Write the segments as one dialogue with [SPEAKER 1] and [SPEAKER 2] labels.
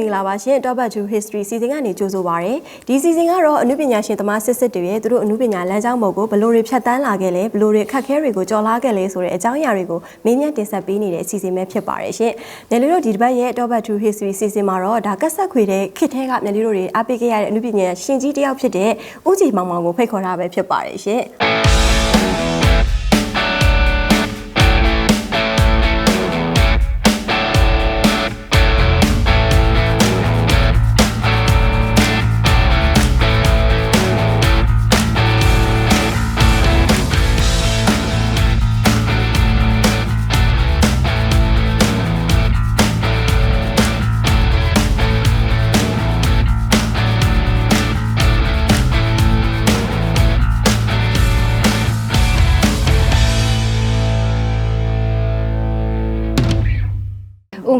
[SPEAKER 1] ရိသတ်များအားလုံးပဲမင်္ဂလာပါရှင် Top Up to History စီစဉ်ကနေကြိုဆိုပါရစေဒီစီစဉ်ကတော့အနုပညာရှင်သမားစစ်စစ်တွေရဲ့သူတို့အနုပညာလမ်းကြောင်းပေါ်ကိုဘယ်လိုတွေဖြတ်တန်းလာခဲ့လဲဘယ်လိုတွေအခက်အခဲတွေကိုကျော်လာခဲ့လဲဆိုတဲ့အကြောင်းအရာတွေကိုမင်းမြတ်တင်ဆက်ပေးနေတဲ့အစီအစဉ်ပဲဖြစ်ပါတယ်ရှင်မြန်လေးတို့ဒီတစ်ပတ်ရဲ့ Top Up to History စီစဉ်မှာတော့ဒါကက်ဆက်ခွေတဲ့ခစ်ထဲကမြန်လေးတို့တွေအားပေးခဲ့ရတဲ့အနုပညာရှင်ကြီးတစ်ယောက်ဖြစ်တဲ့ဦးကြည်မောင်မောင်ကိုဖိတ်ခေါ်တာပဲဖြစ်ပါတယ်ရှင်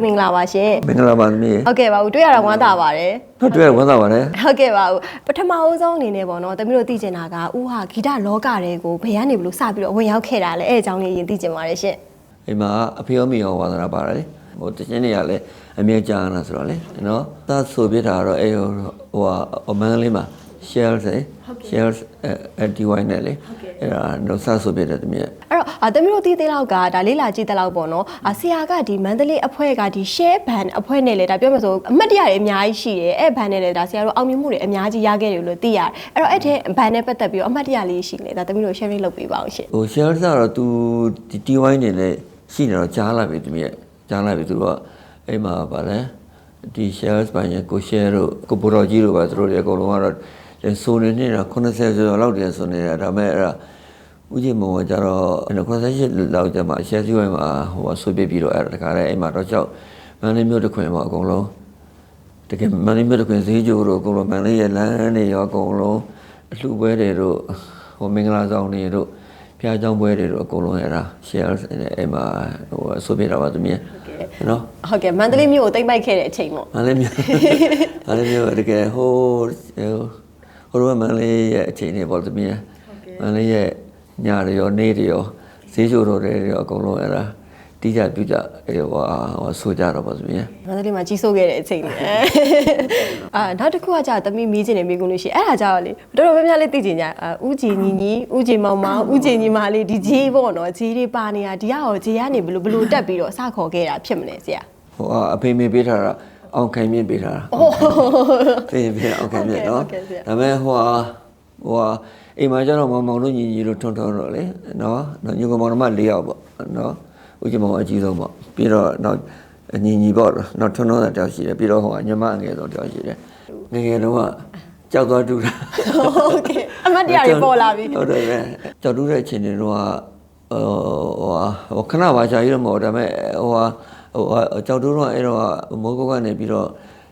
[SPEAKER 1] မင်္ဂလာပါရှင်
[SPEAKER 2] မင်္ဂလာပါသမီး
[SPEAKER 1] ဟုတ်ကဲ့ပါဦးတွေ့ရတာဝမ်းသာပါတယ်
[SPEAKER 2] ဟုတ်တွေ့ရဝမ်းသာပါတယ်
[SPEAKER 1] ဟုတ်ကဲ့ပါဦးပထမအဆုံးအနေနဲ့ပေါ့နော်တမီးတို့သိချင်တာကဦးဟာဂီတလောကတွေကိုဘယ်ကနေဘလို့စပြီးတော့ဝင်ရောက်ခဲ့တာလဲအဲ့အကြောင်းလေးအရင်သိချင်ပါတယ်ရှင်
[SPEAKER 2] အိမ်မှာအဖေရောမိရောဝါသနာပါတယ်လေဟိုတခြင်းတွေကလည်းအမြဲကြာရတာဆိုတော့လေနော်သာဆိုပြတာတော့အဲဟိုဟိုဟာအမန်းလေးမှာ share စေ share အဒီဝိုင်းနဲ့လေအဲ့ဒါတော့သာဆိုပြတဲ့သမီးရဲ့
[SPEAKER 1] အဲ့တော့အာတမီးတို့သိသေးလောက်ကဒါလေးလာကြည့်တဲ့လောက်ပေါ့နော်အာဆရာကဒီမန္တလေးအဖွဲကဒီ share band အဖွဲနဲ့လေဒါပြောမှဆိုအမှတ်တရတွေအများကြီးရှိတယ်အဲ့ band နဲ့လေဒါဆရာတို့အောင်မြင်မှုတွေအများကြီးရခဲ့တယ်လို့သိရတယ်အဲ့တော့အဲ့ထဲ band နဲ့ပတ်သက်ပြီးတော့အမှတ်တရလေးရှိနေဒါတမီးတို့ sharing လုပ်ပေးပါအောင်ရှင်
[SPEAKER 2] ဟို share ကတော့ तू ဒီဒီဝိုင်းနေလေရှိနေတော့ကြားလာပြီသမီးရဲ့ကြားလာပြီသူကအိမ်မှာဗာလဲဒီ shares ပိုင်းရဲ့ကို share တို့ကိုပူတော်ကြီးတို့ပါသူတို့တွေအကုန်လုံးကတော့ ဆိုနေနေတာ80ကျော်လောက်တည်းဆိုနေတာဒါပေမဲ့အဲ့ဒါဦးကြီးမောင်ကကျတော့98လောက်ကျမှအရှက်စီဝိုင်းမှာဟိုဆွေးပြပြီးတော့အဲ့ဒါတခါတည်းအိမ်မှာတော့ကြောက်မန္တလေးမြို့တစ်ခွင်ပေါ့အကုန်လုံးတကယ်မန္တလေးမြို့တစ်ခွင်ဈေးကျိုးတို့အကုန်လုံးမန္တလေးရဲ့လမ်းတွေရောအကုန်လုံးအလှပွဲတွေတို့ဟိုမင်္ဂလာဆောင်တွေတို့ဖျားကြောင်းပွဲတွေတို့အကုန်လုံးအဲ့ဒါ share အိမ်မှာဟိုဆွေးပြတာပါသမီးနော်
[SPEAKER 1] ဟုတ်ကဲ့မန္တလေးမြို့ကိုတိတ်ပိုက်ခဲ့တဲ့အချိန်ပေါ့
[SPEAKER 2] မန္တလေးမြို့မန္တလေးမြို့တကယ်ဟို ဟိုတော့မန္တလေးရဲ့အချိန်တွေပေါ့သမီးမန္တလေးရဲ့ညတွေရောနေ့တွေရောဈေးချိုတော်တွေရောအကုန်လုံးအဲ့ဒါတိကျပြကြဟိုဟာဟိုဆိုကြတော့ပေါ့သမီး
[SPEAKER 1] မန္တလေးမှာကြီးစိုးခဲ့တဲ့အချိန်လေအာနောက်တစ်ခုကကြာသမီးမီးချင်တယ်မိကုန်းလို့ရှိအဲ့ဒါကြောင့်လေတော်တော်များများလေးသိချင်ကြအာဦးကြည်ညီညီဦးကြည်မောင်မောင်ဦးကြည်ညီမလေးဒီဂျေးပေါ့နော်ဂျေးတွေပါနေတာဒီကရောဂျေးကနေဘလို့ဘလို့တက်ပြီးတော့အစခေါ်ခဲ့တာဖြစ်မလဲဆရာ
[SPEAKER 2] ဟိုအဖေမေပေးထားတာ အောင်ခိုင်မြင့်ပေးထားတာဖေးဖေးအောင်ခိုင်မြင့်နော်ဒါပေမဲ့ဟိုဟာဟိုဟာအိမ်မှာကျတော့မောင်မောင်တို့ညီညီတို့ထွန်းထွန်းတော့လေနော်ညိုကမောင်တို့မ၄ယောက်ပေါ့နော်ဦးကြီးမောင်အကြီးဆုံးပေါ့ပြီးတော့နောက်ညီညီပေါ့နောက်ထွန်းထွန်းတဲ့တယောက်ရှိတယ်ပြီးတော့ဟိုကညမအငယ်ဆုံးတယောက်ရှိတယ်ငယ်ငယ်တုန်းကကြောက်သွားတူတာ
[SPEAKER 1] ဟုတ်ကဲ့အမတ်တရားတွေပေါ်လာပြီ
[SPEAKER 2] ဟုတ်တယ်ပဲကြောက်တူတဲ့အချိန်တွေတော့ဟိုဟာဟိုခဏပါချာကြီးတော့မဟုတ်ဒါပေမဲ့ဟိုဟာ ဟိုဟာကြောက်တူတော့အဲ့တော့မိုးကုတ်ကနေပြီးတော့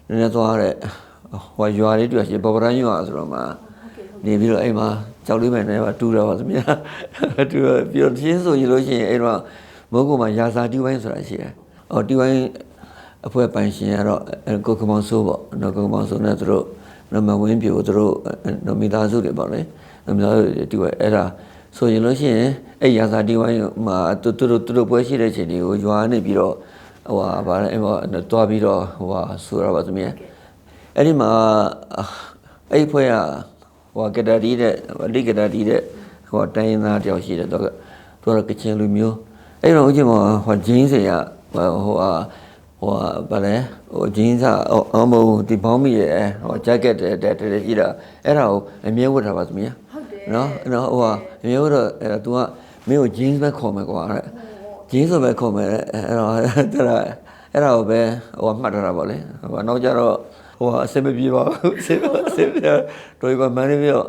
[SPEAKER 2] နည်းနည်းသွားတဲ့ဟိုရွာလေးတူရှိဘော်ဗရန်ရွာဆိုတော့မှနေပြီးတော့အဲ့မှာကြောက်လေးမယ်နဲ့ပါတူတော့ပါသမီးတူပြီးတော့ချင်းဆိုရလို့ရှိရင်အဲ့တော့မိုးကုတ်မှာရာစာတီဝိုင်းဆိုတာရှိတယ်အော်တီဝိုင်းအဖွဲ့ပိုင်ရှင်ကတော့ကိုကမောင်ဆိုးပေါ့နော်ကိုကမောင်ဆိုးနဲ့သူတို့နမဝင်းပြိုသူတို့နော်မိသားစုတွေပေါ့လေမိသားစုတွေတူအဲ့ဒါဆိုရင်လို့ရှိရင်အဲ့ရာစာတီဝိုင်းမှာသူတို့သူတို့ပွဲရှိတဲ့ချိန်တွေကိုရွာနေပြီးတော့ ဟိုဟာဗာလဲအဲ့မှာတွားပြီးတော့ဟိုဟာဆိုရပါသမီးအဲ့ဒီမှာအဲ့ဖွဲ့ကဟိုကတာတီးတဲ့လိကတာတီးတဲ့ဟိုတိုင်းရင်းသားတယောက်ရှိတယ်တော့သူကကချင်လူမျိုးအဲ့တော့ဦးချင်းမဟိုဂျင်းစင်ကဟိုဟာဟိုဗာလဲဟိုဂျင်းစာအမုံဒီဘောင်းမီရဲ့ဟိုဂျက်ကက်တဲ့တဲ့တဲ့ရှိတာအဲ့ဒါကိုအမြဲဝတ်တာပါသမီးဟုတ်တယ်နော်နော်ဟိုဟာအမြဲဝတ်တော့အဲ့တော့ तू ကမင်းကိုဂျင်းပဲခေါ်မယ်ကွာတဲ့ ဂျင်းဆိုပဲခေါ်မယ်တဲ့အဲ့တော့တဲ့အဲ့ဒါကိုပဲဟိုမှတ်ထားတာပေါ့လေဟိုနောက်ကြတော့ဟိုအစမပြေပါဘူးအစမအစမတို့ကမန်လေးပြီးတော့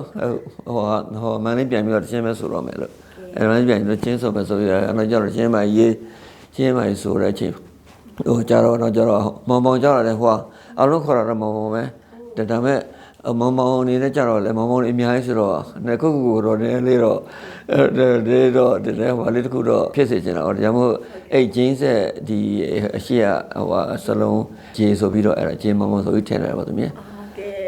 [SPEAKER 2] ဟိုဟိုမန်လေးပြန်ပြီးတော့ချင်းပဲဆိုတော့မယ်လို့အဲ့တော့ပြန်ပြီးတော့ချင်းဆိုပဲဆိုရအဲ့တော့ကြတော့ချင်းမရေးချင်းမရေးဆိုတဲ့အချိန်ဟိုကြတော့တော့ကြတော့မောင်မောင်ကြတော့လေဟိုအလုံးခေါ်တာမောင်မောင်ပဲဒါပေမဲ့ မောင်မောင်အနေနဲ့ကြတော့လေမောင်မောင်အများကြီးဆိုတော့နှစ်ခုခုတော့နည်းလေးတော့အဲဒီတော့ဒီထဲမှာလေးတစ်ခုတော့ဖြစ်စေချင်တာတော့ဒါမှမဟုတ်အဲ့ဂျင်းဆက်ဒီအရှိရဟိုစလုံးဂျင်းဆိုပြီးတော့အဲ့ဒါဂျင်းမောင်မောင်ဆိုပြီးထည့်တယ်ပါသမီး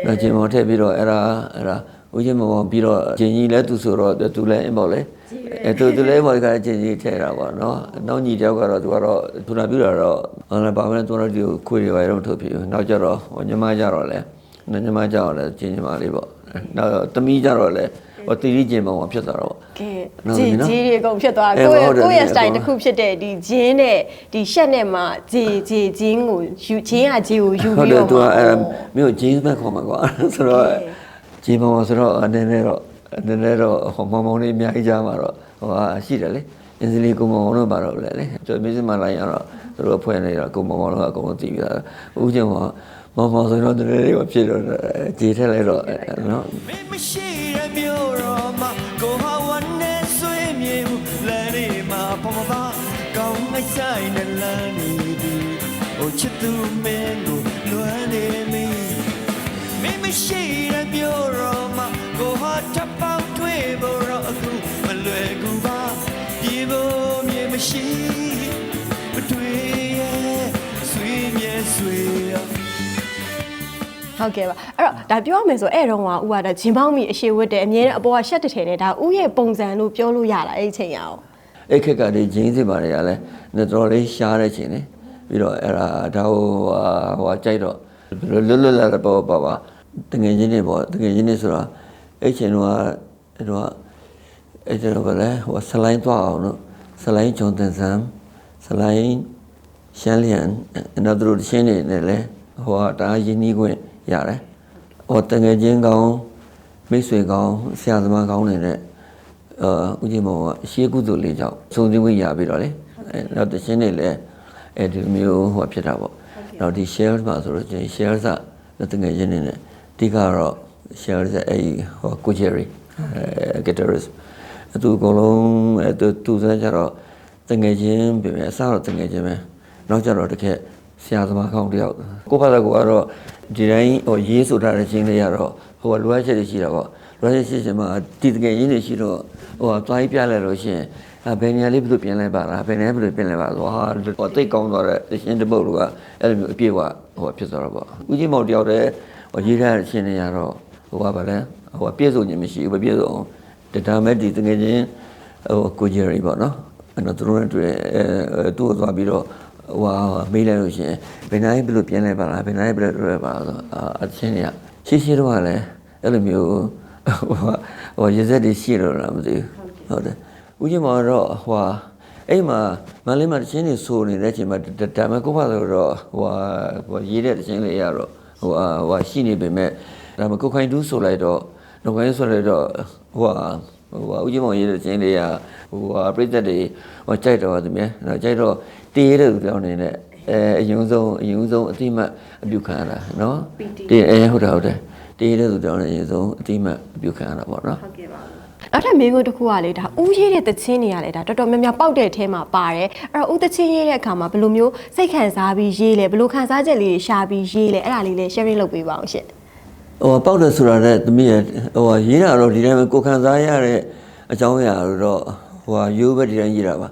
[SPEAKER 2] ဟုတ်ကဲ့ဒါဂျင်းမောင်ထည့်ပြီးတော့အဲ့ဒါအဲ့ဒါဦးချင်းမောင်မောင်ပြီးတော့ဂျင်းကြီးလဲသူဆိုတော့သူလဲအင်းပေါ့လေအဲသူသူလည်းဘောကချင်းချင်းထဲတာပေါ့နော်နောက်ညီတယောက်ကတော့သူကတော့သူနာပြတာတော့အဲ့ဒါဘာမှလည်းသူတို့ဒီကိုခွေတွေပါတော့မထုတ်ဖြစ်ဘူးနောက်ကြတော့ဟိုညီမကြတော့လဲညီ မကြတော့လဲချင်းညီမလေးပေါ့နောက်တမီးကြတော့လဲဟိုတီရီချင်းပုံဖြစ်သွားတော့ပေါ့
[SPEAKER 1] ကဲ
[SPEAKER 2] နော်
[SPEAKER 1] ဂျင်း
[SPEAKER 2] နော်
[SPEAKER 1] ဂျင်းတွေအကုန်ဖြစ်သွား
[SPEAKER 2] အဲ
[SPEAKER 1] ကိုယ့်ရဲ့
[SPEAKER 2] ဟုတ်တယ်
[SPEAKER 1] ကိုယ့်ရဲ့
[SPEAKER 2] ဒီ
[SPEAKER 1] style
[SPEAKER 2] အကုန်
[SPEAKER 1] တစ်ခုဖြစ်တဲ့ဒီဂျင်းနဲ့ဒီရှက်နဲ့မှဂျီဂျီဂျင်းကိုယူဂျင်းကဂျီကိုယူ
[SPEAKER 2] ဟုတ်
[SPEAKER 1] ပြီး
[SPEAKER 2] တယ်
[SPEAKER 1] တော့
[SPEAKER 2] သူကအဲ
[SPEAKER 1] မှ
[SPEAKER 2] မြို့ဂျင်းပဲခေါ်မှာကွာဆိုတော့ဂျင်းပုံဆိုတော့အနေနဲ့တော့အနေနဲ့တော့ဟိုမောင်မောင်လေးအများကြီးကြားမှာတော့ဟိုဟာရှိတယ်လေအင်းစလီကိုမောင်မောင်တို့ပါတော့လေလေကျွန်တော်မင်းစမလိုင်းရတော့သူတို့ဖွဲ့နေတော့ကိုမောင်မောင်တို့ကအကုန်လုံးသိပြီးသားဦးချင်းက မောင်မောင်ဆိုတော့တကယ်လေးကိုဖြစ်တော့ဂျီထက်လိုက်တော့နော်
[SPEAKER 3] မင်းမရှိတဲ့မြို့တော်မှာကိုဟာဝမ်းနဲ့ဆွေးမြေမှုလမ်းတွေမှာပေါ်မပါကောင်းငိုက်ဆိုင်နဲ့လမ်းနေပြီဟိုချစ်သူမင်းကိုလွမ်းနေပြီမင်းမရှိတဲ့မြို့တော်မှာကိုဟာတပ်ပေါက်တွေ့ဖို့တော့အခုမလွယ်ကူပါပြေဖို့မြေမရှိမတွေ့ရဲ့ဆွေးမြေဆွေးရ
[SPEAKER 1] ဟုတ်ကဲ့ပါအဲ့တော့ဒါပြောရမယ်ဆိုအဲ့တော့ကဦးကဒါဂျင်းပေါင်းမီအရှိဝတ်တယ်အမြဲတမ်းအပေါ်ကရှက်တစ်ထည်နဲ့ဒါဦးရဲ့ပုံစံလို့ပြောလို့ရလားအဲ့ဒီအချိန်ရအောင်
[SPEAKER 2] အဲ့ခက်ကဒီဂျင်းစစ်ပါတွေကလည်းတော်တော်လေးရှားတဲ့ချိန်လေပြီးတော့အဲ့ဒါဒါဟိုဟာဟိုကြိုက်တော့လွတ်လွတ်လပ်လပ်ပေါ့ပါပါတငယ်ချင်းတွေပေါ့တငယ်ချင်းတွေဆိုတာအဲ့ချိန်တော့အဲ့တော့အဲ့တော့ဗလဲဟိုဆလိုင်းသွားအောင်လို့ဆလိုင်းဂျွန်တန်ဆမ်ဆလိုင်းရှန်လျန်နောက်တို့ရှင်းနေတယ်လေဟိုဟာဒါရင်းနှီးခွင့် ရတယ်ဟိုတငယ်ချင်းကောင်းမိတ်ဆွေကောင်းဆရာသမားကောင်းနေတဲ့အာဦးကြီးမောင်ကအရှိကုသိုလ်လေးကြောင့်စုံစင်းဝင်ရပြီးတော့လေအဲနောက်တခြင်းတွေလည်းအဲဒီမျိုးဟိုဖြစ်တာပေါ့နောက်ဒီ share မှာဆိုတော့ကျွန်တော် share စတငယ်ချင်းနေနဲ့ဒီကတော့ share စအဲဟိုကိုဂျယ်ရီအဲ guitarist အတူအကုန်လုံးအဲသူသူစမ်းကြတော့တငယ်ချင်းပြင်မယ်အစတော့တငယ်ချင်းပဲနောက်ကြတော့တကယ်ဆရာသမားကောင်းတယောက်ကိုဖတ်တဲ့ကိုကတော့ ဒီတိုင်းဟိုရေးဆိုထားတဲ့ချင်းလေးကတော့ဟိုလိုအပ်ချက်တွေရှိတာပေါ့လိုအပ်ချက်ရှိချင်မှဒီတကယ်ရင်းနေရှိတော့ဟိုသွားပြီးပြလိုက်လို့ရှိရင်အဲဘယ်နေရာလေးဘယ်လိုပြင်လိုက်ပါလားဘယ်နေရာဘယ်လိုပြင်လိုက်ပါဆိုဟာဟိုတိတ်ကောင်းသွားတဲ့တရှင်တစ်ပုတ်ကအဲ့လိုမျိုးအပြည့်ကဟိုဖြစ်သွားတော့ပေါ့ဦးကြီးမောင်တယောက်တည်းဟိုရေးထားတဲ့ချင်းတွေကတော့ဟိုကဗလဲဟိုပြည့်စုံခြင်းမရှိဘူးပြည့်စုံတဒါမဲ့ဒီတကယ်ချင်းဟိုကိုဂျယ်ရီပေါ့နော်အဲ့တော့သူတို့နဲ့တွေ့အဲသူ့ကိုသွားပြီးတော့ ဟိုမေးလိုက်လို့ရှိရင်ဘယ်နိုင်ဘယ်လိုပြင်လိုက်ပါလားဘယ်နိုင်ဘယ်လိုလုပ်ပါလားဆိုအချင်းတွေကရှင်းရှင်းတော့ကလည်းအဲ့လိုမျိုးဟိုဟိုရစက်တွေရှိတော့လားမသိဘူးဟုတ်တယ်ဦးကြီးမောင်တော့ဟိုအဲ့မှာမလေးမှာတချင်းတွေဆိုနေတဲ့အချိန်မှာဒါမဲ့ကိုဖတ်ဆိုတော့ဟိုဟိုရေးတဲ့တချင်းလေးရတော့ဟိုဟိုရှိနေပေမဲ့ဒါမဲ့ကိုခိုင်တူးဆိုလိုက်တော့တော့ခိုင်းဆိုလိုက်တော့ဟိုဟိုဦးကြီးမောင်ရေးတဲ့တချင်းလေးကဟိုပြိသက်တွေဟိုကြိုက်တော့သူမြဲနော်ကြိုက်တော့ တေးတဲ့သူတောင်းနေတဲ့အဲအယုံဆုံးအယုံဆုံးအတိမတ်အပြုခံရတာနော်တေးအဲဟုတ်တယ်ဟုတ်တယ်တေးတဲ့သူတောင်းနေအယုံဆုံးအတိမတ်အပြုခံရတာပေါ့နော်
[SPEAKER 1] ဟုတ်ကဲ့ပါနောက်ထပ်မင်းတို့တစ်ခုကလေဒါဦးရေးတဲ့သချင်းတွေကလေဒါတော်တော်များများပေါက်တဲ့အဲထဲမှာပါတယ်အဲ့တော့ဦးသချင်းရေးတဲ့အခါမှာဘယ်လိုမျိုးစိတ်ခံစားပြီးရေးလဲဘယ်လိုခံစားချက်လေးတွေရှာပြီးရေးလဲအဲ့ဒါလေးလည်း sharing လုပ်ပေးပါအောင်ရှင်
[SPEAKER 2] ဟိုပေါက်တယ်ဆိုတာနဲ့သမီးရဟိုရေးတာတော့ဒီတိုင်းပဲကိုခံစားရတဲ့အကြောင်းအရာတော့ဟိုရိုးပဲဒီတိုင်းရေးတာပါ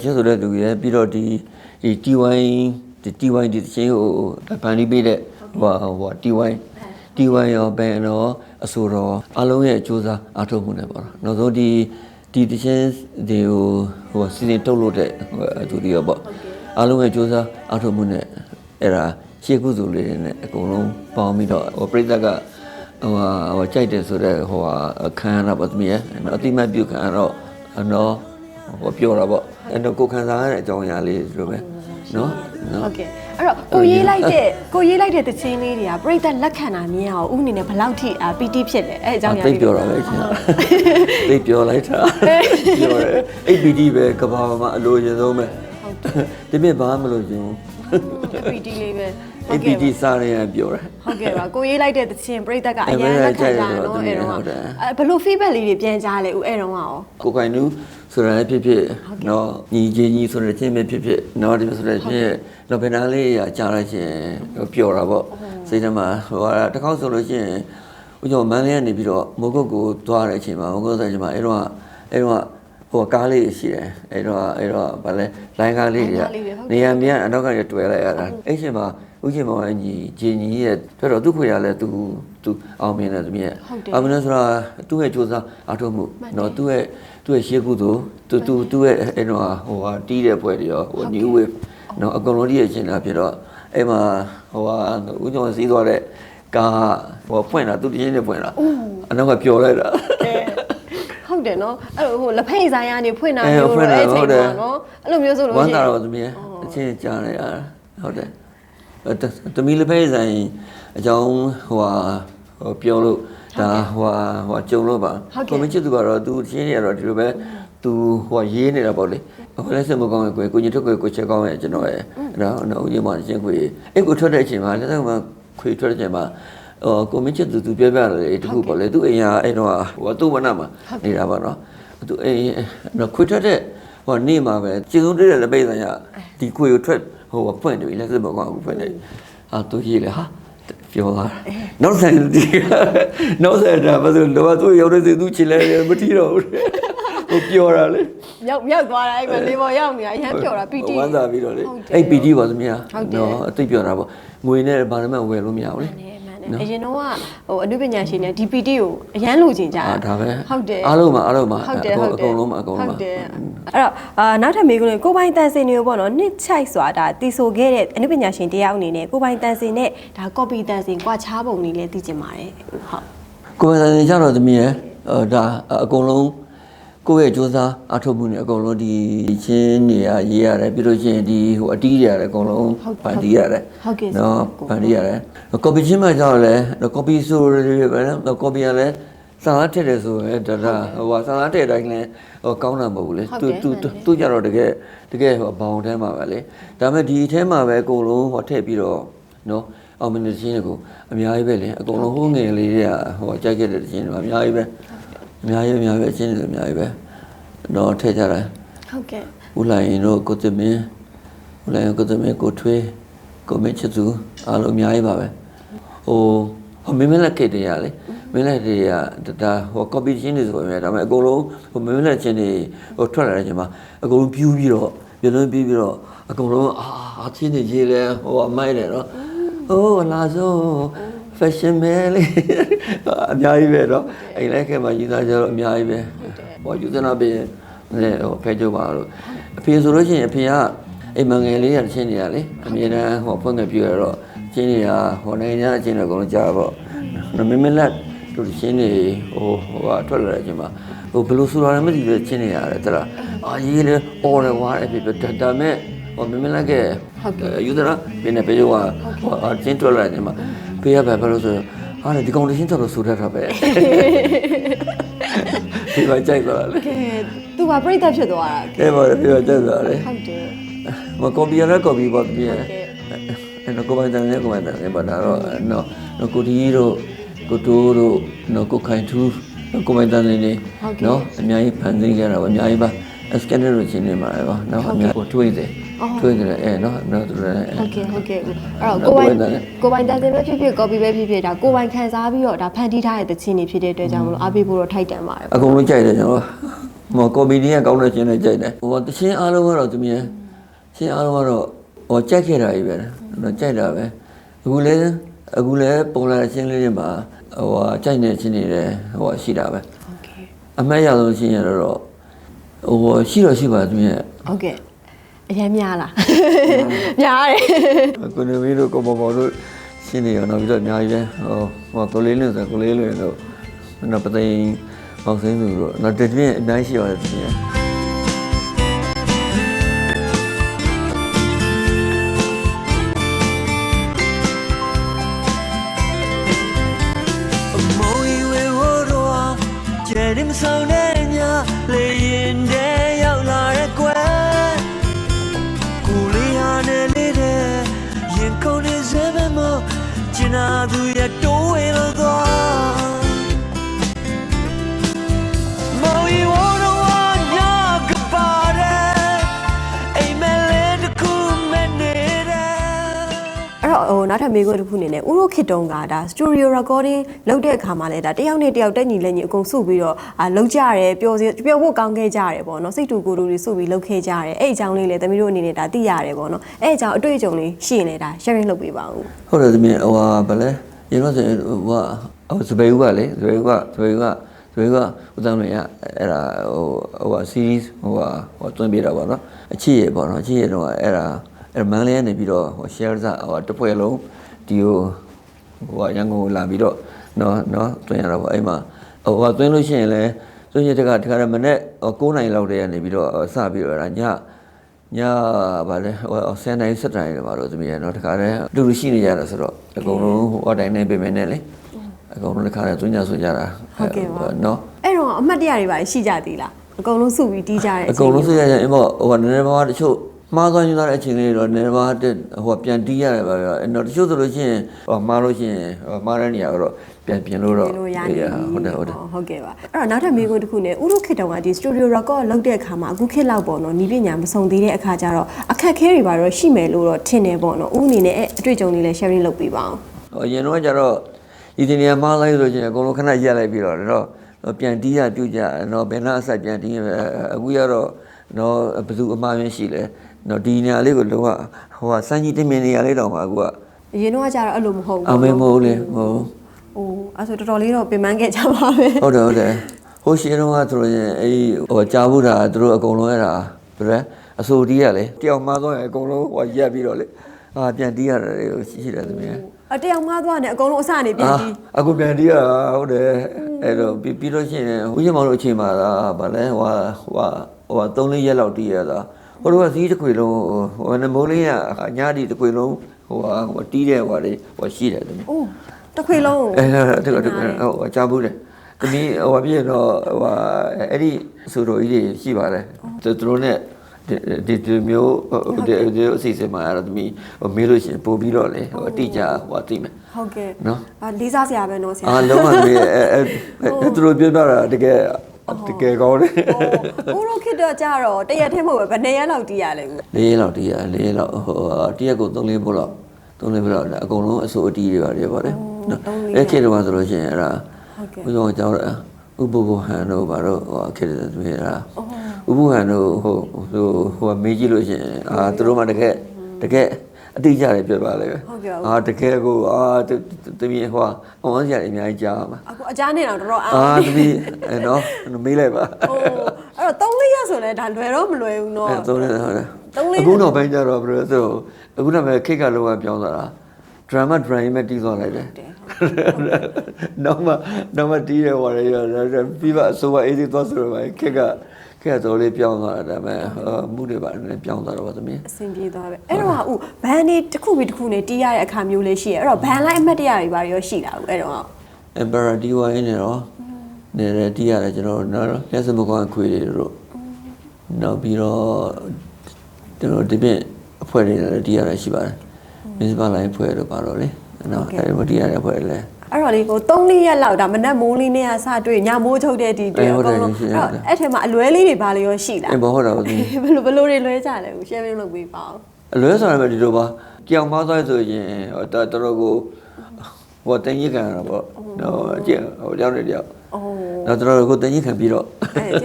[SPEAKER 2] ကျဆိုတဲ့သူရယ်ပြီးတော့ဒီဒီ TY ဒီ TY ဒီချင်းဟိုဗန်ဒီပေးတဲ့ဟိုဟို TY TY ရောဘန်ရောအဆိုတော့အလုံးရဲ့အကျိုးစားအားထုတ်မှုနဲ့ပေါ့နော်နောက်ဆုံးဒီဒီတချင်းဒီဟိုဟိုစီစဉ်တုတ်လို့တဲ့သူတွေရောပေါ့အလုံးရဲ့အကျိုးစားအားထုတ်မှုနဲ့အဲ့ဒါရှေ့ကုစုလေးတွေနဲ့အကုန်လုံးပေါင်းပြီးတော့ဟိုပြိဿကဟိုဟာဟိုကြိုက်တယ်ဆိုတော့ဟိုဟာခံရတာပေါ့သမီးရဲ့အတိမတ်ပြုခံရတော့နော်ဟိုပြောတာပေါ့ အဲ့တော့ကိုခံစားရတဲ့အကြောင်းအရာလေးဒီလိုပဲနော်နော်
[SPEAKER 1] ဟုတ်ကဲ့အဲ့တော့ကိုရေးလိုက်တဲ့ကိုရေးလိုက်တဲ့သချင်းလေးတွေကပြိသက်လက်ခံတာမြင်အောင်ဦးအနေနဲ့ဘယ်လောက်ထိအာပီတိဖြစ်လဲအဲ့အကြောင်းအရာ
[SPEAKER 2] သိ
[SPEAKER 1] လေး
[SPEAKER 2] ပြောတာပဲခင်ဗျာသိပြောလိုက်တာပြောတယ် APD ပဲကဘာမှာအလိုချင်ဆုံးပဲဒီပြဘာမလို့ချင်ဘူး
[SPEAKER 1] ပီတိလေးပဲ ဟုတ်ကဲ့
[SPEAKER 2] APD စားရရင်ပြောတယ်
[SPEAKER 1] ဟုတ်ကဲ့ပါကိုရေးလိုက်တဲ့သချင်းပြိသက်ကအ
[SPEAKER 2] အဲ့
[SPEAKER 1] ရန်လက်ခံတာ
[SPEAKER 2] အဲ့ဒါ
[SPEAKER 1] နော်
[SPEAKER 2] ကြို
[SPEAKER 1] အဲ့
[SPEAKER 2] က်တယ်
[SPEAKER 1] တော့
[SPEAKER 2] ဟုတ်တယ်
[SPEAKER 1] အဲဘယ်လို feedback လေးတွေပြန်ကြားလဲဦးအဲ့တော့ကရော
[SPEAKER 2] ကိုကိုင်နူးဆိုတာလည်းဖြစ်ဖြစ်နော်ညီချင်းညီဆိုတဲ့ချင်းပဲဖြစ်ဖြစ်နော်ဒီလိုဆိုတဲ့ချင်းတော့ဘယ်နာလေးရကြားလိုက်ချင်းပျော်တာပေါ့စိတ်ထဲမှာဟိုဟာတစ်ခေါက်ဆိုလို့ရှိရင်ဦးကျော်မန်းလေးကနေပြီးတော့မိုးကုတ်ကိုသွားတဲ့အချိန်မှာမိုးကုတ်ဆိုင်ချိန်မှာအဲ့တော့အဲ့တော့ဟိုကားလေးရှိတယ်အဲ့တော့အဲ့တော့ဗာလဲလိုင်းကားလေးတွေကနေရာမြန်အနောက်ကနေတွေ့လိုက်ရတာအဲ့ချိန်မှာ ဦးချင်းမောင်အညီဂျင်းကြီးရဲ့တော်တော်သူ့ခွေရလဲသူသူအောင်မြင်တယ်သူမြင်အောင်မြင်တယ်ဆိုတာသူ့ရဲ့စူးစမ်းအားထုတ်မှုနော်သူ့ရဲ့သူသူ့ရဲ့ရှေ့ကုသိုလ်သူသူသူ့ရဲ့အဲ့တော့ဟိုဟာတီးတဲ့ပွဲတွေရောဟို new wave နော်အကုန်လုံးတည်းရရှင်တာဖြစ်တော့အဲ့မှာဟိုဟာဦးကျော်စီးသွားတဲ့ကားဟိုဖွင့်တာသူတည်င်းနဲ့ဖွင့်တာအနောက်ကပျော်လိုက်တာ
[SPEAKER 1] ဟုတ်တယ်နော်အဲ့လိုဟိုလက်ဖိတ်ဆိုင်ကနေဖွင့်တာ
[SPEAKER 2] အဲ
[SPEAKER 1] မျိုး
[SPEAKER 2] ဖွင့်
[SPEAKER 1] တော့
[SPEAKER 2] တာ
[SPEAKER 1] အဲ့ချိန်
[SPEAKER 2] ဟုတ်တယ်
[SPEAKER 1] မှာနော်အဲ့လိုမျိုးဆိုလို့
[SPEAKER 2] ဝမ်း
[SPEAKER 1] ရှိ
[SPEAKER 2] သာ
[SPEAKER 1] ရင်
[SPEAKER 2] တော့သမီးအချင်းကြားနေရတာဟုတ်တယ်အဲ့တ သမီးလည်းပဲဆိုင်အကြောင်းဟိုဟာဟိုပြောလို့ဒါဟိုဟာဟိုဟာကြုံလို့ပါကိုမချစ်သူကတော့သူချင်းနေရတော့ဒီလိုပဲသူဟိုဟာရေးနေတာပေါ့လေဟိုလည်းစမကောင်းရဲ့ကိုကိုကြီးထုတ်ကိုကိုချက်ကောင်းရဲ့ကျွန်တော်ရဲ့အဲ့တော့နော်ဦးကြီးမချင်းခွေအဲ့ကိုထွက်တဲ့အချိန်မှာလည်းတော့ခွေထွက်တဲ့အချိန်မှာဟိုကိုမချစ်သူသူပြောပြတယ်တခုပေါ့လေသူအိမ်ကအဲ့တော့ဟိုသူ့ဝနမှာနေတာပါနော်သူအိမ်နော်ခွေထွက်တဲ့ဟိုနေ့မှာပဲကျင်းစုံတဲ့လက်ပိတ်ဆိုင်ရဒီကိုကိုထွက် ဟိုဖွင့်တယ်လက်စမကောင်းဘူးဖွင့်တယ်ဟာသူကြီးလေဟာပြောတာနောက်ဆိုင်ဒီနောက်ဆိုင်တာဘာလို့တော့သူရောက်တဲ့သူချစ်လဲမထီတော့ဘူးဟိုပြောတာလေ
[SPEAKER 1] မြောက်မြောက်သွားတာအဲ့မှာလေပေါ်ရောက်နေတာအရန်ပျော်တာ PT
[SPEAKER 2] ဝမ်းသာပြီးတော့လေ
[SPEAKER 1] ဟုတ်တယ်
[SPEAKER 2] အဲ့ PT ပါသမီး
[SPEAKER 1] ဟုတ်တယ်
[SPEAKER 2] နော်အသိပြောတာပေါ့ငွေနဲ့ဘာမှဝယ်လို့မရဘူးလေ
[SPEAKER 1] မှန် တယ်မှန်တယ်အရင်တော့ကဟိုအနုပညာရှင်တွေဒီ PT ကိုအရန်လိုချင်ကြတာ
[SPEAKER 2] အာဒါပဲ
[SPEAKER 1] ဟုတ်တယ်
[SPEAKER 2] အားလုံးမှာအားလုံးမှာ
[SPEAKER 1] ဟုတ်တယ်
[SPEAKER 2] အ
[SPEAKER 1] ဟုတ်တယ်
[SPEAKER 2] ကုန်လုံးမှာအကုန်လုံး
[SPEAKER 1] ဟု
[SPEAKER 2] မှာ
[SPEAKER 1] တ်တယ်အဲ့တော့အာနောက်ထပ်မေးခွန်းလေးကိုပိုင်တန်စင်တွေကိုပေါ့နော်နှစ်ချိုက်စွာဒါတီဆိုခဲ့တဲ့အနုပညာရှင်တယောက်အနေနဲ့ကိုပိုင်တန်စင်နဲ့ဒါ copy တန်စင်ကွာခြားပုံလေးလည်းသိချင်ပါတယ်ဟုတ်
[SPEAKER 2] ကိုယ်တိုင်ကြတော့သမီးရဲ့ဟိုဒါအကုန်လုံး ကိုယ့်ရဲ့စူးစမ်းအထောက်မှုနဲ့အကုန်လုံးဒီချင်းနေရရေးရတယ်ပြီးလို့ရှိရင်ဒီဟိုအတီးတွေရတယ်အကုန်လုံးဗန်တီးရတယ်
[SPEAKER 1] ဟုတ်ကဲ့
[SPEAKER 2] နော်ဗန်တီးရတယ်ကော်ပီချင်းမှကြောက်လဲကော်ပီဆိုရပဲနော်ကော်ပီရလဲစာထည့်တယ်ဆိုရင်ဒါဒါဟိုဟာစာထည့်တိုင်းလဲဟိုကောင်းတာမဟုတ်ဘူးလေသူသူသူကြတော့တကယ်တကယ်ဟိုဘောင်ထဲမှာပဲလေဒါပေမဲ့ဒီအထဲမှာပဲအကုန်လုံးဟိုထည့်ပြီးတော့နော်အောင်မင်းချင်းကိုအများကြီးပဲလေအကုန်လုံးဟိုးငယ်လေးတွေကဟိုကြိုက်ခဲ့တဲ့ချင်းတွေအများကြီးပဲ အများကြီးအများကြီးအချင်းတွေအများကြီးပဲတော့ထည့်ကြတယ်
[SPEAKER 1] ဟုတ်ကဲ့
[SPEAKER 2] ဦးလိုင်ရင်တို့ကိုသမင်းဦးလိုင်ရင်ကိုသမင်းကိုထွေးကိုမင်းချစ်သူအားလုံးအများကြီးပါပဲဟိုဟိုမင်းမလက်ကိတ်တွေကလေမင်းလက်တွေကဒါဟို copy ချင်းတွေဆိုပေမဲ့ဒါပေမဲ့အကုန်လုံးဟိုမင်းလက်ချင်းတွေဟိုထွက်လာတဲ့အချိန်မှာအကုန်လုံးပြူးပြီးတော့ပြလုံးပြီးပြီးတော့အကုန်လုံးအာအချင်းတွေရေးလဲဟိုအမိုက်တယ်နော်ဟိုလာစို့ fashion မဲလေအများကြီးပဲတော့အိမ်လိုက်ခဲမှာယူသားကြတော့အများကြီးပဲဟိုယူသနာပေးနဲ့ဟိုဖဲကြပါလို့အဖေဆိုလို့ရှိရင်အဖေကအိမ်မငယ်လေးရချင်းနေရလေအမြဲတမ်းဟိုဖွင့်ငယ်ပြရတော့ချင်းတွေကဟိုနိုင်ငံအချင်းတွေအကုန်လုံးကြားပေါ့မမလက်တို့ချင်းတွေဟိုဟိုကထွက်လာတဲ့အချိန်မှာဟိုဘယ်လိုဆိုရလဲမသိဘူးချင်းနေရတယ်တလားအာရေးလေအော်လေဝါအဖေဒါဒါမဲ့ဟိုမမလက်ကယူသနာပြနေပြေရောဟိုအချင်းထွက်လာတဲ့အချိန်မှာ ဖေးရပဲဘယ်လိုဆိုဟာလေဒီကောင်လေးချင်းတော်လို့ဆိုတတ်တာပဲဒီကကြိုက်သွားတယ်
[SPEAKER 1] ကဲသူကပြိတ္တဖြစ်သွားတာ
[SPEAKER 2] ကဲပါလေပြကြိုက်သွားတယ်
[SPEAKER 1] ဟုတ်တယ်
[SPEAKER 2] မကော်ပီရလည်းကော်ပီပါပြရ
[SPEAKER 1] ဟုတ်ကဲ့
[SPEAKER 2] အဲ့တော့ကိုပိုင်တန်လည်းကိုပိုင်တန်လည်းပါဒါတော့နော်နော်ကိုဒီတို့ကိုတိုးတို့နော်ကိုခိုင်ထူးနော်ကိုပိုင်တန်လည်းနေနော်အများကြီးဖန်ဆင်းခဲ့တာပါအများကြီးပါစကန်နယ်လို့ချင်းနေမှာပါနော်အများကိုတွေးတယ် တွေးတယ်အဲနော်နော်သူလည်း
[SPEAKER 1] ဟုတ်ကဲ့ဟုတ်ကဲ့အဲ့တော့ကိုပိုင်ကိုပိုင်တန်စင်ပဲဖြစ်ဖြစ် copy ပဲဖြစ်ဖြစ်ဒါကိုပိုင်ခံစားပြီးတော့ဒါဖန်တီးထားတဲ့တခြင်းတွေဖြစ်တဲ့အတွက်ကြောင့်မလို့အားပေးဖို့တော့ထိုက်တန်ပါတယ်
[SPEAKER 2] အကုန်လုံးကြိုက်တယ်ကျွန်တော်ဟိုကော်ပီဒီကကောင်းတဲ့ချင်းနဲ့ကြိုက်တယ်ဟိုတချင်းအားလုံးကတော့သူမြင်ချင်းအားလုံးကတော့ဟိုကြိုက်ခဲ့တာကြီးပဲနော်ကြိုက်တာပဲအခုလဲအခုလဲပုံလာချင်းလေးတွေမှာဟိုကြိုက်နေချင်းနေတယ်ဟိုရှိတာပဲ
[SPEAKER 1] ဟုတ်ကဲ့
[SPEAKER 2] အမတ်ရဆုံးချင်းရတော့ဟိုရှိတော့ရှိပါသူမြင်
[SPEAKER 1] ဟုတ်ကဲ့ အရင်များလားများတယ်
[SPEAKER 2] ကိုနေမီတို့ကိုမော်မော်တို့ရှင်းနေရောနောက်ပြီးတော့အများကြီးပဲဟိုဟိုကိုလေးလွင်ဆိုကိုလေးလွင်တို့နောက်ပသိမ်ပေါင်းစင်းသူတို့နောက်တပြင်းအများကြီးရှိပါတယ်သူမြင်
[SPEAKER 1] ခွန်းတစ်ခုအနေနဲ့ဥရိုခေတ်တုံးကဒါ studio recording လုပ်တဲ့အခါမှာလည်းဒါတယောက်နဲ့တယောက်တက်ညီလက်ညီအကုန်စုပြီးတော့အာလုပ်ကြရတယ်ပျော်စီပျော်ဖို့ကောင်းခဲ့ကြရတယ်ပေါ့နော်စိတ်တူကိုယ်တူတွေစုပြီးလုပ်ခဲ့ကြရတယ်အဲ့အကြောင်းလေးလည်းသမီးတို့အနေနဲ့ဒါသိရတယ်ပေါ့နော်အဲ့အကြောင်းအတွေ့အကြုံလေးရှိရင်လည်းဒါ sharing လုပ်ပေးပါဦး
[SPEAKER 2] ဟုတ်တယ်သမီးဟိုဟာဗလဲရင်တော့ဆိုဟိုဟာဟိုစပယ်ဦးကလေစပယ်ဦးကစပယ်ဦးကဆိုတော့ဦးသောင်းလေးကအဲ့ဒါဟိုဟို series ဟိုဟာဟိုတွင်းပြတာပေါ့နော်အချစ်ရပေါ့နော်အချစ်ရတော့အဲ့ဒါအဲ့မန်လေးကနေပြီးတော့ဟို share စားဟိုတစ်ပွဲလုံး ဒီဟိုဟိုဟာရန်ကုန်ကိုလာပြီးတော့နော်နော်တွင်းရတာပေါ့အဲ့မှာဟိုဟာတွင်းလို့ရှိရင်လည်းတွင်းရတဲ့ကတခါတည်းမနေ့9နိုင်လောက်တည်းကနေပြီးတော့စပြီးတော့အဲ့ဒါညညဗာလဲဟိုဆယ်နိုင်ဆက်တိုင်းလည်းပါတော့သမီးရနော်တခါတည်းအတူတူရှိနေကြတာဆိုတော့အကုန်လုံးဟိုအတိုင်းနေပြင်မယ်နဲ့လေအကုန်လုံးတခါတည်းတွင်းညဆိုကြတာ
[SPEAKER 1] ဟုတ်ကဲ့ပါ
[SPEAKER 2] နော်
[SPEAKER 1] အဲ့တော့အမှတ်တရတွေပါရှိကြသေးလားအကုန်လုံးစုပြီးတီးကြတဲ့အ
[SPEAKER 2] အကုန်လုံးစိတ်ရရင်အင်းပေါ့ဟိုကနည်းနည်းပါးပါးတချို့ မှားသွားညွှန်သွားတဲ့အချိန်လေးတော့နည်းနည်းပါးတက်ဟိုကပြန်တီးရတယ်ပါဗျာအဲ့တော့တချို့ဆိုလို့ရှိရင်ဟိုမှားလို့ရှိရင်ဟိုမှားတဲ့နေရာတော့ပြန်ပြင်လို့တော့
[SPEAKER 1] ပြင်လို့ရနေ
[SPEAKER 2] ဟုတ်တယ်ဟုတ်တယ်
[SPEAKER 1] ဟုတ်ကဲ့ပါအဲ့တော့နောက်ထပ်မေးခွန်းတစ်ခုနဲ့ဥရုခေတ္တကဒီ studio record လုပ်တဲ့အခါမှာအခုခေတ်လောက်ပေါ့နော်နီးပညာမစုံသေးတဲ့အခါကျတော့အခက်အခဲတွေပါတော့ရှိမယ်လို့တော့ထင်တယ်ပေါ့နော်ဥအနေနဲ့အဲ့အတွေ့အကြုံတွေလည်း sharing လုပ်ပေးပါအောင်
[SPEAKER 2] ဟိုအရင်တော့ကျတော့ဒီတင်နေရာမှားလိုက်လို့ရှိရင်အကုန်လုံးခဏရက်လိုက်ပြီးတော့တော့တော့ပြန်တီးရပြုတ်ကြတော့ဘယ်နှအဆက်ပြန်တီးရမယ်အခုရတော့ တော့ဘယ်သူအမှားရင်းရှိလဲတော့ဒီနေရာလေးကိုလောကဟိုကစမ်းကြီးတင်မြင်နေရာလေးတော့မှာအခုကအ
[SPEAKER 1] ရင်တော့ကကျတော့အဲ့လိုမဟုတ်ဘူး
[SPEAKER 2] အမေမဟုတ်လေမဟုတ်
[SPEAKER 1] ဟိုအဲ့ဆိုတော်တော်လေးတော့ပြင်ပန်းခဲ့ကြပါပဲ
[SPEAKER 2] ဟုတ်တယ်ဟုတ်တယ်ဟိုရှင်းတော့ကဆိုရင်အဲ့ဒီဟိုကြားဘူးတာသူတို့အကုန်လုံးအဲ့ဒါဘယ်လဲအစိုးတီးရလေတယောက်မှသွားရင်အကုန်လုံးဟိုရက်ပြီးတော့လေအာပြန်တီးရတယ်လေရှိတယ်သမီး
[SPEAKER 1] အတယောက်မှားသွားတယ်အကုန်လုံးအစနေပြင်
[SPEAKER 2] အာ
[SPEAKER 1] ပြီး
[SPEAKER 2] အခုပြန်တီးရတာဟုတ်တယ်အဲ့တော့ပြီးပြီးလို့ရှိရင်ဦးရှင်မောင်တို့အချိန်မှာဒါဗာလဲဟိုဟာ ဟိုဟာဟိုဟာ3လေးရက်လောက်တီးရတာဟိုတော့စီးတစ်ခွေလုံးဟိုနမိုးလေးကညဒီတစ်ခွေလုံးဟိုဟာဟိုတီးတဲ့ဟိုဟာလေးဟိုရှိတယ်သမီး
[SPEAKER 1] အိုးတစ်ခွေလုံး
[SPEAKER 2] အဲအဲ့ဒါတကယ်ဟိုကြားဘူးတယ်တမီးဟိုပြည့်တော့ဟိုဟာအဲ့ဒီအဆိုတော်ကြီးတွေရှိပါတယ်သူတို့နဲ့ဒီဒီမျိုးဒီဒီအစီအစဉ်မှာအဲ့တော့တမီးဟိုမေးလို့ရှိရင်ပို့ပြီးတော့လေဟိုအတိအကျဟိုအသိမယ်
[SPEAKER 1] ဟုတ်ကဲ့
[SPEAKER 2] နော်
[SPEAKER 1] အာလေးစားစရာပဲနော်ဆရာ
[SPEAKER 2] အားလုံးဝမေးအဲအဲသူတို့ပြောတာတကယ် တကယ်ကောင်းတယ်
[SPEAKER 1] ဟိုဥရုခေတ္တကျတော့တရက်ထဲမဟုတ်ပဲဘယ်နှစ်ရက်လောက်တီးရလဲဦး
[SPEAKER 2] လေးလောက်တည်းရလေးလောက်ဟိုတရက်ကို3လေးပို့လောက်3လေးပို့လောက်အကုန်လုံးအစိုးအတီးတွေပါတယ်ပါတယ်နော်အဲ့ခေတ်တော့ဆိုလို့ရှိရင်အဲ့ဒါ
[SPEAKER 1] ဟုတ်ကဲ့
[SPEAKER 2] ဘုရားကြောင်းတာဥပဘဟန်တို့ဘာတို့ဟိုခေတ္တတွေတာဥပဘဟန်တို့ဟိုဟိုဟိုမေးကြည့်လို့ရှိရင်အာသူတို့မှတကယ်တကယ် အတိအကျတွေပြပါလေပဲအာတကယ်ကိုအာတမီးဟိုအဝမ်းစရာအများကြီးကြားမှာ
[SPEAKER 1] အခုအကြမ်းနေတော့တော်တော်အား
[SPEAKER 2] အာတမီးနော်မေးလိုက်ပါ
[SPEAKER 1] ဟိုအဲ့တော့3လေးရက်ဆိုလဲဒါလွယ်တော့မလွယ်ဘူးနော်
[SPEAKER 2] အဲသုံးနေဟုတ်တယ်
[SPEAKER 1] သုံးလေး
[SPEAKER 2] အခုတော့ပိုင်းကြတော့ဘယ်လိုဆိုအခုတော့ပဲခိတ်ကလောကပြောင်းသွားတာ drama drawing မဲ့တီးသွားလိုက်တယ်နောက်မှနောက်မှတီးတယ်ဟောရရပြီးပါအစိုးရအေးသေးသွားဆိုတော့ခိတ်ကခိတ် ကတော့လေးပြောင်းသွားတာဒါပေမဲ့မှုတွေပါလည်းပြောင်းသွားတော့ဗါသမီး
[SPEAKER 1] အဆင်ပြေသွားပဲအဲ့တော့ဥဘန်နေတစ်ခုပြီးတစ်ခုနေတီးရတဲ့အခါမျိုးလေးရှိရအဲ့တော့ဘန်လိုက်အမှတ်တရတွေပါရောရှိတာဦးအဲ့တော့
[SPEAKER 2] emperor DY နဲ့တော့နေရတီးရတယ်ကျွန်တော်နော်လက်စမကွန်ခွေတွေတို့နောက်ပြီးတော့ကျွန်တော်ဒီပြင်အဖွဲ့တွေလည်းတီးရတာရှိပါတယ် municipal line ဖွဲ့တို့ပါတော့လေနော်အဲဒီမတီးရတဲ့အဖွဲ့လည်း
[SPEAKER 1] အဲ့တော့လေဟို3လေးရက်လောက်ဒါမနက်မိုးလေးနဲ့ကစတွေ့ညမိုးချုပ်တဲ့ဒီတွေ့
[SPEAKER 2] အေး
[SPEAKER 1] အ
[SPEAKER 2] ဟုတ်တယ်
[SPEAKER 1] ကုန်လုံး
[SPEAKER 2] ရှိ
[SPEAKER 1] အဲ့
[SPEAKER 2] တယ်
[SPEAKER 1] တော့အဲ့ထဲမှာအလွဲလေးတွေပါလေရောရှိလား
[SPEAKER 2] အေးဘောဟုတ်တာပါသမီး
[SPEAKER 1] ဘယ်လိုဘယ်လိုတွေလွဲကြလဲဦး share လုပ်ပေးပါဦး
[SPEAKER 2] အလွဲဆိုရမယ်ဒီလိုပါကြောင်မသွားဆိုရင်ဟိုတော်တော်ကိုဟိုတင်ကြီးခံရတာပေါ့နော်အကျဟိုကြောင်းနေတယောက်
[SPEAKER 1] အော်
[SPEAKER 2] တော့တော်တော်ကိုတင်ကြီးခံပြီးတော့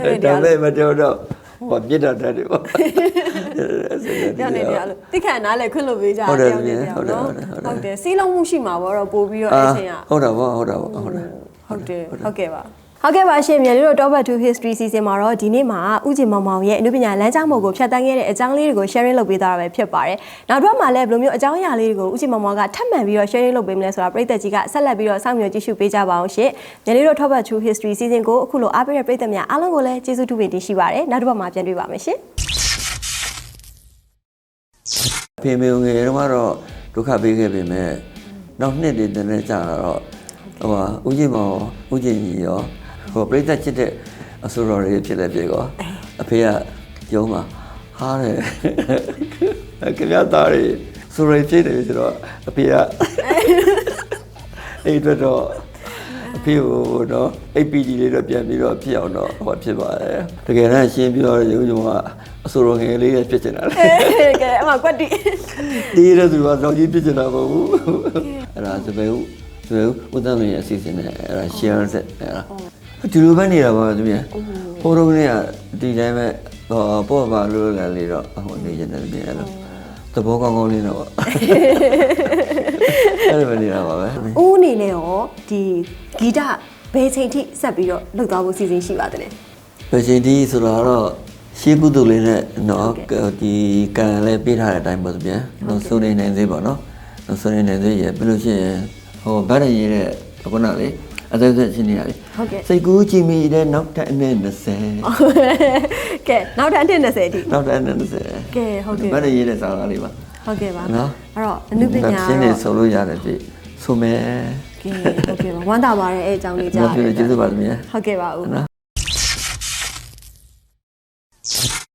[SPEAKER 1] အဲကြောက်နေတယောက်
[SPEAKER 2] ဒါလည်းမတော်တော့ ဟိုပြစ်တာတတ်တယ်ပေါ့
[SPEAKER 1] ပြောနေတယ်အဲ့လိုတိခဏနားလဲခွင့်လို့ပေးကြ
[SPEAKER 2] ဟုတ်တယ်
[SPEAKER 1] တယောက်နဲ့တယောက်နော်
[SPEAKER 2] ဟုတ်တယ်ဟုတ်တယ်
[SPEAKER 1] ဟုတ်တယ်စီးလုံးမှုရှိမှာပေါ့တော့ပို့ပြီးတော့
[SPEAKER 2] အာ
[SPEAKER 1] အဲ့ချိန်က
[SPEAKER 2] ဟုတ်တာပေါ့ဟုတ်တာပေါ့ဟုတ်တယ်
[SPEAKER 1] ဟုတ်တယ်ဟုတ်ကဲ့ပါ ဟုတ်ကဲ့ပါရှင်မြန်လေးတို့ Top 2 History Season မှာတော့ဒီနေ့မှာဥကြည်မောင်မောင်ရဲ့အနုပညာလမ်းကြောင်းပေါ်ကိုဖြတ်တန်းခဲ့တဲ့အကြောင်းလေးတွေကို sharing လုပ်ပေးသွားတာပဲဖြစ်ပါတယ်။နောက်တော့မှလည်းဘယ်လိုမျိုးအကြောင်းအရာလေးတွေကိုဥကြည်မောင်မောင်ကထပ်မံပြီးတော့ sharing လုပ်ပေးမလဲဆိုတာပရိသတ်ကြီးကဆက်လက်ပြီးတော့စောင့်မျှော်ကြည့်ရှုပေးကြပါအောင်ရှင်။မြန်လေးတို့ Top 2 History Season ကိုအခုလိုအားပေးတဲ့ပရိသတ်များအားလုံးကိုလည်းကျေးဇူးတူပင်တင်ရှိပါတယ်။နောက်တစ်ပတ်မှာပြန်တွေ့ပါမယ်ရှင်။
[SPEAKER 2] ဖေမေငယ်တော့ကတော့ဒုက္ခပေးခဲ့ပေမဲ့နောက်နှစ်တည်းတည်းနဲ့ကြာတော့ဟိုဟာဦးကြီးမောင်ဦးကြီးကြီးရော ဟိုပြိဿချစ်တဲ့အဆိုတော်တွေဖြစ်လက်ပြေကောအဖေကယုံမှာဟားတယ်ခင်ဗျားသားတွေဆိုရဖြစ်တယ်ဆိုတော့အဖေကအဲ့အတွက်တော့အဖေကိုတော့ APG လေးတော့ပြန်ပြီးတော့ဖြစ်အောင်တော့ဟောဖြစ်ပါတယ်တကယ်တမ်းရှင်းပြောရုံရုံကအဆိုတော်ငယ်လေးရဲ့ဖြစ်နေတာလေ
[SPEAKER 1] ကဲအမကွက်တီ
[SPEAKER 2] တီးရသူကတော့ကြီးပြစ်ချင်တာမဟုတ်ဘူးအဲ့ဒါစပယ်ဦးစပယ်ဦးဦးတန်းမင်းရဲ့အစီအစဉ်နဲ့အဲ့ဒါ share ဆက်အဲ့ဒါ ဒီလိုပဲနေတာပါသူများဟိုတော့ကနေကဒီတိုင်းပဲဟောပေါ့ပါလို့လည်းလေတော့ဟိုနေနေတယ်ပြင်အဲ့လိုသဘောကောင်းကောင်းလေးတော့အဲ့လိုပဲနေတာပါပဲ
[SPEAKER 1] ဦးအနေနဲ့ရောဒီဂီတဘဘယ်ချိန်ထိဆက်ပြီးတော့လှုပ်သွားဖို့စီစဉ်ရှိပါသလဲ
[SPEAKER 2] ပယ်ရှင်ဒီဆိုတာတော့ရှေးကုသိုလ်လေးနဲ့နော်
[SPEAKER 1] ဟုတ်ကဲ့
[SPEAKER 2] ဒီကံလည်းပေးထားတဲ့အတိုင်းပေါ့ဗျာနော်စုနေနိုင်သေးပါနော်နော်စုနေနိုင်သေးရပြီးလို့ရှိရင်ဟိုဗတ်ရရေးတဲ့ခုနလေ အသက်သက်ချင်းနေရလေ
[SPEAKER 1] ဟုတ်ကဲ့
[SPEAKER 2] စိတ်ကူးကြည့်မိတဲ့နောက်ထပ်အနည်း20
[SPEAKER 1] ကဲနောက်ထပ်အနှစ်20အထိ
[SPEAKER 2] နောက်ထပ်အနည်း20
[SPEAKER 1] ကဲဟုတ်ကဲ့
[SPEAKER 2] ဗတ်ရရေးတဲ့စာသားလေးပါ
[SPEAKER 1] ဟုတ်ကဲ့ပါ
[SPEAKER 2] နော်
[SPEAKER 1] အဲ့တော့အနုပညာ
[SPEAKER 2] ရှင်းနေ
[SPEAKER 1] တော့
[SPEAKER 2] ဆိုလို့ရတယ်ပြီဆိုမယ်
[SPEAKER 1] ကဲဟုတ်ကဲ့ပါဝမ်းသာပါတယ်အဲ့အကြောင်းလေးကြား
[SPEAKER 2] ကျွန်တော်
[SPEAKER 1] ရ
[SPEAKER 2] ပြော
[SPEAKER 1] တယ်
[SPEAKER 2] ကျေးဇူးပါသမီး
[SPEAKER 1] ဟုတ်ကဲ့ပါဦး
[SPEAKER 2] နော်